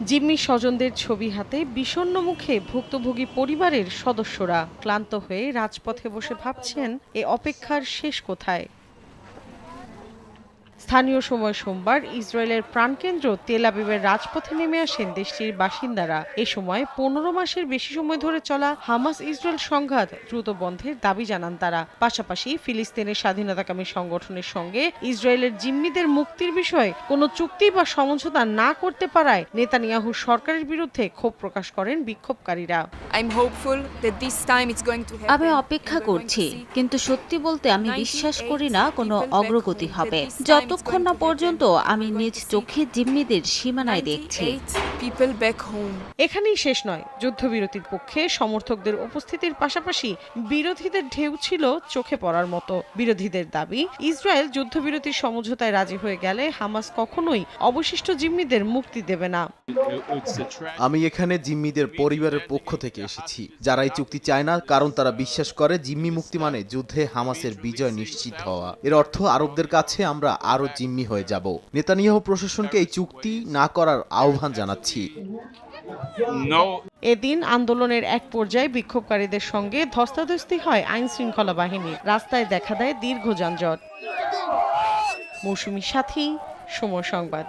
জিম্মি স্বজনদের ছবি হাতে বিষণ্ন মুখে ভুক্তভোগী পরিবারের সদস্যরা ক্লান্ত হয়ে রাজপথে বসে ভাবছেন, এ অপেক্ষার শেষ কোথায়? স্থানীয় সময় সোমবার ইসরায়েলের প্রাণকেন্দ্র তেল আবিবের রাজপথে নেমে আসেন দেশটির বাসিন্দারা। এ সময় পনেরো মাসের বেশি সময় ধরে চলা হামাস ইসরায়েল সংঘাত দ্রুত বন্ধের দাবি জানান তারা। পাশাপাশি ফিলিস্তিনের স্বাধীনতাকামী সংগঠনের সঙ্গে ইসরায়েলের জিম্মিদের মুক্তির বিষয়ে কোনো চুক্তি বা সমঝোতা না করতে পারায় নেতানিয়াহু সরকারের বিরুদ্ধে ক্ষোভ প্রকাশ করেন বিক্ষোভকারীরা. আমি অপেক্ষা করছি কিন্তু সত্যি বলতে আমি বিশ্বাস করি না কোনো অগ্রগতি হবে। যতক্ষণ না পর্যন্ত আমি নিজ চোখে জিম্মিদের সীমানায় দেখছি। 98 people back home. এখানেই শেষ নয়। যুদ্ধবিরতির পক্ষে সমর্থকদের উপস্থিতির পাশাপাশি বিরোধীদের ঢেউ ছিল চোখে পড়ার মতো। বিরোধীদের দাবি ইসরায়েল যুদ্ধবিরতির সমঝোতায় রাজি হয়ে গেলে হামাস কখনোই অবশিষ্ট জিম্মিদের মুক্তি দেবে না। আমি এখানে জিম্মিদের পরিবারের পক্ষ থেকে এসেছি। যারা এই চুক্তি চায় না কারণ তারা বিশ্বাস করে জিম্মি মুক্তি মানে যুদ্ধে হামাসের বিজয় নিশ্চিত হওয়া। এর অর্থ আরবদের কাছে আমরা আরও জিম্মি হয়ে যাব। নেতানিয়াহু প্রশাসনকে এই চুক্তি না করার আহ্বান জানাচ্ছি। এদিন আন্দোলনের এক পর্যায়ে বিক্ষোভকারীদের সঙ্গে ধস্তাধস্তি হয় আইন শৃঙ্খলা বাহিনী রাস্তায় দেখা দেয় দীর্ঘ যানজট। মৌসুমী সাথী সময় সংবাদ।